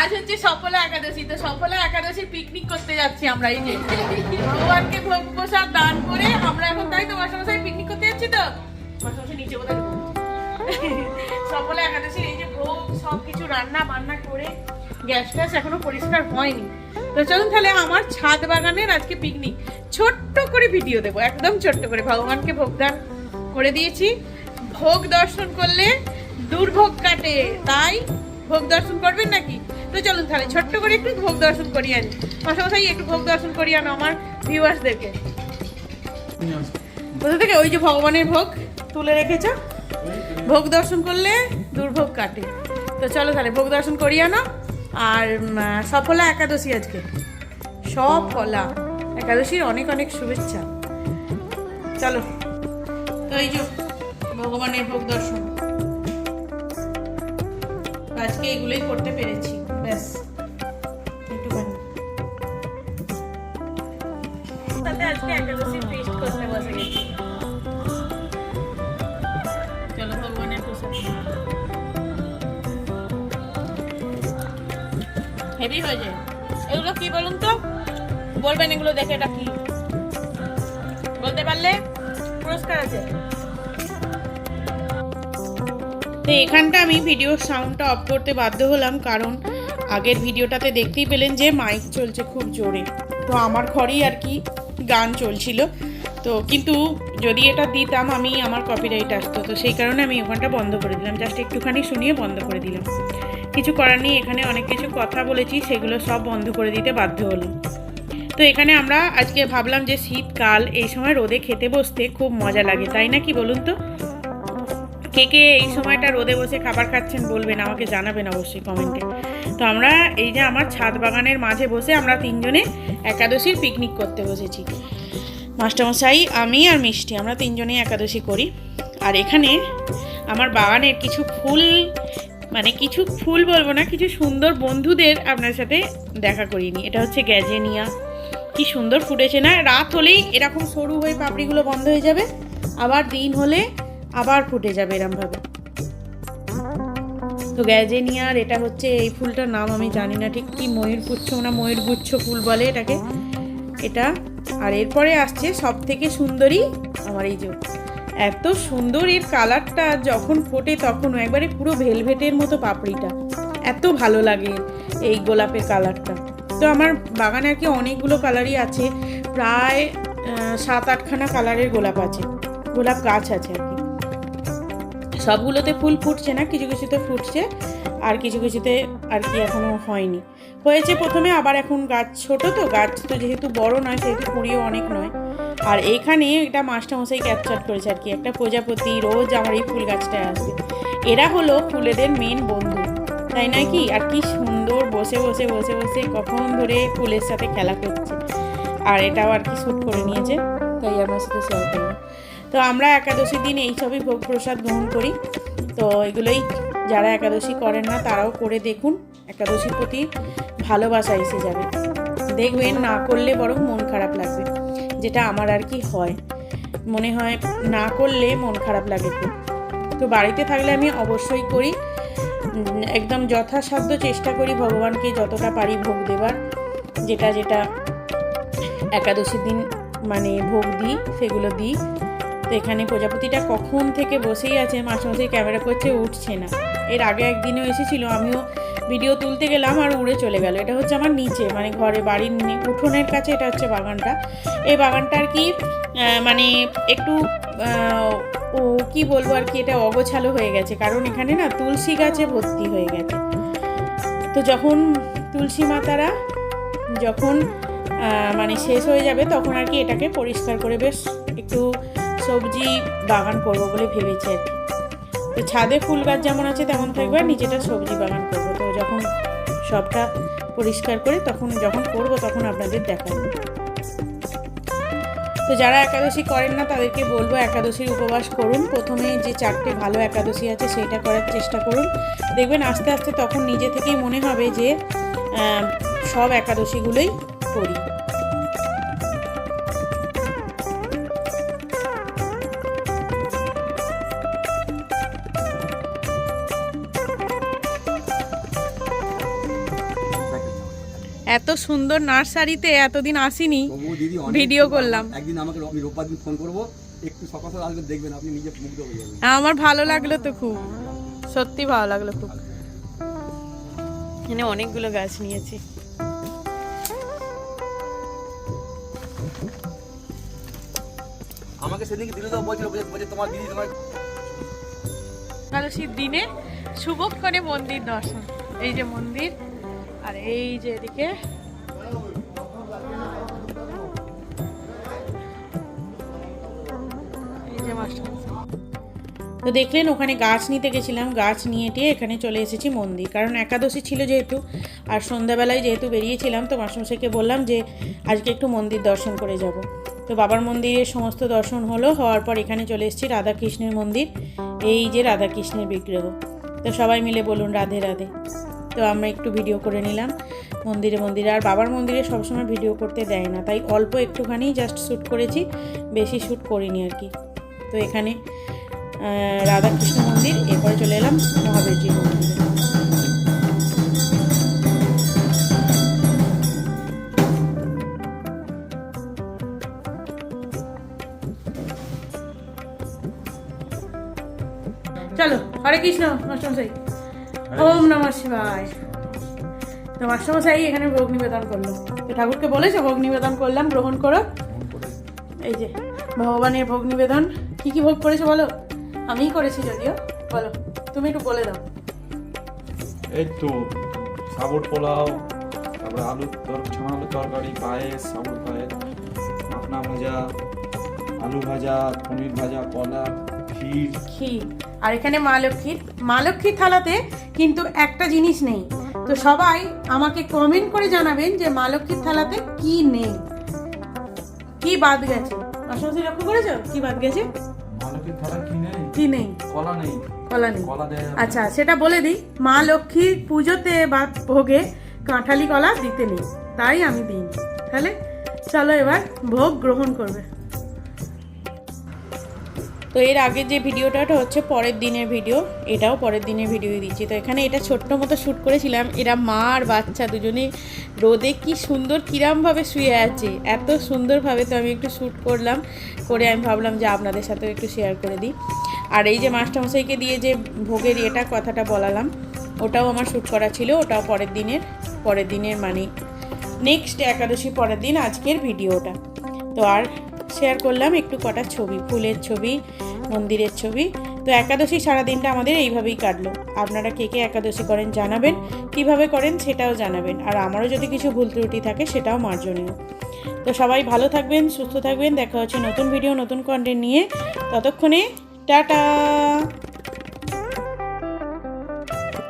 আজ হচ্ছে সফলা একাদশী, তো সফলা একাদশী পিকনিক করতে যাচ্ছি আমরা এই যে। ভগবানকে ভোগ প্রসাদ দান করে আমরা এখন তাই তো মাসামশাই পিকনিক করতে যাচ্ছি তো? মাসামশাই নিচে কোথায় সফলা একাদশীর এই যে ভোগ, সবকিছু রান্না বান্না করে গ্যাস ট্যাস এখনও পরিষ্কার হয়নি। তো চলুন তাহলে আমার ছাদ বাগানের আজকে পিকনিক ছোট্ট করে ভিডিও দেবো, একদম ছোট্ট করে। ভগবানকে ভোগদান করে দিয়েছি। ভোগ দর্শন করলে দুর্ভোগ কাটে, তাই ভোগ দর্শন করবেন নাকি? তো চলুন তাহলে, ছোট্ট করে একটু ভোগ দর্শন করিয়ে আনি। পাশাপাশি একটু ভোগ দর্শন করিয়ে আনো আমার ভিউয়ার্সদেরকে কোথা থেকে? ওই যে ভগবানের ভোগ তুলে রেখেছ? ভোগ দর্শন করলে দুর্ভোগ কাটে। তো চলো তাহলে, ভোগ দর্শন করিয়ে আনো। আর সফলা একাদশী আজকে। সব ফলা একাদশীর অনেক অনেক শুভেচ্ছা। চলো, তো এই যে ভগবানের ভোগ দর্শন। আজকে এগুলোই করতে পেরেছি। ব্যাস। তাতে আজকে ফিস্ট করতে বসে গেছি। চলো হেভি হয়ে যায়। এগুলো কি বলুন তো? বলবেন এগুলো দেখে এটা কি? বলতে পারলে পুরস্কার আছে। তো এখানটা আমি ভিডিওর সাউন্ডটা অফ করতে বাধ্য হলাম, কারণ আগের ভিডিওটাতে দেখতেই পেলেন যে মাইক চলছে খুব জোরে। তো আমার ঘরেই আর কি গান চলছিল। তো কিন্তু যদি এটা দিতাম, আমি আমার কপিরাইট আসতো। তো সেই কারণে আমি ওখানটা বন্ধ করে দিলাম। জাস্ট একটুখানি শুনিয়ে বন্ধ করে দিলাম। কিছু করার নেই, এখানে অনেক কিছু কথা বলেছি, সেগুলো সব বন্ধ করে দিতে বাধ্য হলাম। তো এখানে আমরা আজকে ভাবলাম যে শীতকাল, এই সময় রোদে খেতে বসতে খুব মজা লাগে, তাই না কি বলুন তো? কে কে এই সময়টা রোদে বসে খাবার খাচ্ছেন বলবেন, আমাকে জানাবেন অবশ্যই কমেন্টে তো আমরা এই যে আমার ছাদ বাগানের মাঝে বসে আমরা তিনজনে একাদশীর পিকনিক করতে বসেছি। মাস্টারমশাই, আমি আর মিষ্টি, আমরা তিনজনেই একাদশী করি। আর এখানে আমার বাগানের কিছু ফুল মানে কিছু ফুল বলব না, কিছু সুন্দর বন্ধুদের আপনার সাথে দেখা করিনি। এটা হচ্ছে গ্যাজেনিয়া। কি সুন্দর ফুটেছে না, রাত হলেই এরকম সরু হয়ে পাপড়িগুলো বন্ধ হয়ে যাবে। আবার দিন হলে আবার ফুটে যাবে এরমভাবে। তো গ্যাজেনিয়ার এটা হচ্ছে এই ফুলটার নাম আমি জানি না ঠিক কি ময়ূরপুচ্ছ না ময়ূরগুচ্ছ ফুল বলে এটাকে। এটা আর এরপরে আসছে সব থেকে সুন্দরী আমার এই যে এত সুন্দর এর কালারটা যখন ফোটে তখনও একবারে পুরো ভেলভেটের মতো পাপড়িটা। এত ভালো লাগে এই গোলাপের কালারটা। তো আমার বাগানে আর কি অনেকগুলো কালারই আছে, প্রায় সাত আটখানা কালারের গোলাপ আছে, গোলাপ গাছ আছে আর কি। সবগুলোতে ফুল ফুটছে না, কিছু কিছুতে ফুটছে, আর কিছু কিছুতে আর কি এখনও হয়নি। হয়েছে প্রথমে, আবার এখন গাছ ছোট তো, গাছ তো যেহেতু বড় নয়, সেহেতু কুড়িও অনেক নয়। আর এখানে এটা মাস্টারমশাই ক্যাপচার করেছে আর কি, একটা প্রজাপতি রোজ আমার এই ফুল গাছটায় আসবে এরা হলো ফুলেদের মেন বন্ধু, তাই না কি? আর কি সুন্দর বসে বসে বসে বসে কখন ধরে ফুলের সাথে খেলা করছে। আর এটাও আর কি শ্যুট করে নিয়েছে, তাই আমার সাথে শেয়ার করলাম তো আমরা একাদশীর দিন এই সবই ভোগ প্রসাদ গ্রহণ করি। তো এগুলোই যারা একাদশী করেন না, তারাও করে দেখুন। একাদশীর প্রতি ভালোবাসা এসে যাবে। দেখবেন না করলে বরং মন খারাপ লাগবে। যেটা আমার আর কি হয়। মনে হয় না করলে মন খারাপ লাগে খুব। তো বাড়িতে থাকলে আমি অবশ্যই করি। একদম যথাসাধ্য চেষ্টা করি ভগবানকে যতটা পারি ভোগ দেবার। যেটা যেটা একাদশীর দিন মানে ভোগ দিই, সেগুলো দিই। তো এখানে প্রজাপতিটা কখন থেকে বসেই আছে? মাঝে ক্যামেরা করছে, উঠছে না। এর আগে একদিনও এসেছিল, আমিও ভিডিও তুলতে গেলাম আর উড়ে চলে গেল। এটা হচ্ছে আমার নিচে মানে ঘরে, বাড়ির উঠোনের কাছে এটা হচ্ছে বাগানটা। এই বাগানটা আর কি মানে একটু ও কি বলব আর কি, এটা অগোছালো হয়ে গেছে। কারণ এখানে না তুলসী গাছে ভর্তি হয়ে গেছে। তো যখন তুলসী মাতারা যখন মানে শেষ হয়ে যাবে, তখন আর কি এটাকে পরিষ্কার করে বেশ একটু সবজি বাগান করব বলে ভেবেছি আর কি। তো ছাদে ফুল গাছ যেমন আছে তেমন থাকবে আর নিচেটা সবজি বাগান করব। তো যখন সবটা পরিষ্কার করে তখন যখন করব তখন আপনাদের দেখাবো। তো যারা একাদশী করেন না তাদেরকে বলব একাদশীর উপবাস করুন। প্রথমে যে চারটে ভালো একাদশী আছে সেটা করার চেষ্টা করুন। দেখবেন আস্তে আস্তে তখন নিজে থেকেই মনে হবে যে সব একাদশীগুলোই করি। এত সুন্দর নার্সারিতে এতদিন আসিনি ভিডিও করলাম। একদিন আমাকে আমি রোববার দিন ফোন করব একটু সকাল সকাল আসবেন দেখবেন আপনি নিজে মুগ্ধ হয়ে যাবেন। আমার ভালো লাগল তো খুব। সত্যি ভালো লাগল খুব। এখানে অনেকগুলো গাছ নিয়েছি। আমাকে সেদিনকে দিলে তো বলছিল বলছে- বলছে তোমার দিদি তোমার একাদশীর দিনে শুভক্ষণে মন্দির দর্শন। এই যে মন্দির। আর এই যে এদিকে। তো দেখলেন ওখানে গাছ নিতে গেছিলাম, গাছ নিয়ে টিয়ে এখানে চলে এসেছি মন্দির। কারণ একাদশী ছিল যেহেতু, আর সন্ধ্যাবেলায় যেহেতু বেরিয়েছিলাম, তো মাস্টারমশাইকে বললাম যে আজকে একটু মন্দির দর্শন করে যাব। তো বাবার মন্দিরের সমস্ত দর্শন হলো, হওয়ার পর এখানে চলে এসেছি রাধাকৃষ্ণের মন্দির। এই যে রাধাকৃষ্ণের বিগ্রহ। তো সবাই মিলে বলুন রাধে রাধে। তো আমরা একটু ভিডিও করে নিলাম। মন্দিরে মন্দিরে। আর বাবার মন্দিরে সবসময় ভিডিও করতে দেয় না। তাই অল্প একটুখানি জাস্ট শ্যুট করেছি। বেশি শ্যুট করিনি আর কি। তো এখানে রাধাকৃষ্ণ মন্দির। এরপরে চলে এলাম মহাবীরজির মন্দিরে। চলো, হরে কৃষ্ণ মাস্টারমশাই ওম নমঃ শিবায়। তো মাস্টারমশাই এখানে ভোগ নিবেদন করল। তো ঠাকুরকে বলেছ ভোগ নিবেদন করলাম গ্রহণ করো। এই যে ভগবানের ভোগ নিবেদন। কি কি ভোগ করেছ বলো? আমিই করেছি যদিও। বলো তুমি একটু বলে দাও। এই তো সাবুর পোলাও তারপরে আলু ছানা আলু তরকারি পায়েস সাবুর পায়েস মাখনা ভাজা আলু ভাজা পনির ভাজা কলা ক্ষীর। ক্ষীর। আর এখানে মা লক্ষ্মীর মা লক্ষ্মীর থালাতে কিন্তু একটা জিনিস নেই। তো সবাই আমাকে কমেন্ট করে জানাবেন যে মা লক্ষ্মীর থালাতে কি নেই। কি বাদ গেছে? মাসামাসি লক্ষ্য করেছ? কি বাদ গেছে? কি নেই? কলা নেই। কলা নেই। আচ্ছা সেটা বলে দিই। মা লক্ষ্মীর পুজোতে বা ভোগে কাঁঠালি কলা দিতে নেই। তাই আমি দিই তাহলে চলো এবার ভোগ গ্রহণ করবে। তো এর আগে যে ভিডিওটা, ওটা হচ্ছে পরের দিনের ভিডিও। এটাও পরের দিনের ভিডিও দিচ্ছি। তো এখানে এটা ছোট্ট মতো শ্যুট করেছিলাম। এরা মা আর বাচ্চা দুজনে রোদে কি সুন্দর, কিরামভাবে শুয়ে আছে। এত সুন্দরভাবে তো আমি একটু শ্যুট করলাম, করে আমি ভাবলাম যে আপনাদের সাথেও একটু শেয়ার করে দিই। আর এই যে মাস্টারমশাইকে দিয়ে যে ভোগের এটা কথাটা বলালাম, ওটাও আমার শ্যুট করা ছিল। ওটাও পরের দিনের পরের দিনের মানে নেক্সট একাদশী পরের দিন আজকের ভিডিওটা। তো আর শেয়ার করলাম একটু কটা ছবি, ফুলের ছবি, মন্দিরের ছবি। তো একাদশী সারাদিনটা আমাদের এইভাবেই কাটলো। আপনারা কে কে একাদশী করেন জানাবেন, কীভাবে করেন সেটাও জানাবেন। আর আমারও যদি কিছু ভুল ত্রুটি থাকে সেটাও মার্জনীয়। তো সবাই ভালো থাকবেন, সুস্থ থাকবেন। দেখা হচ্ছে নতুন ভিডিও নতুন কন্টেন্ট নিয়ে। ততক্ষণে, টাটা!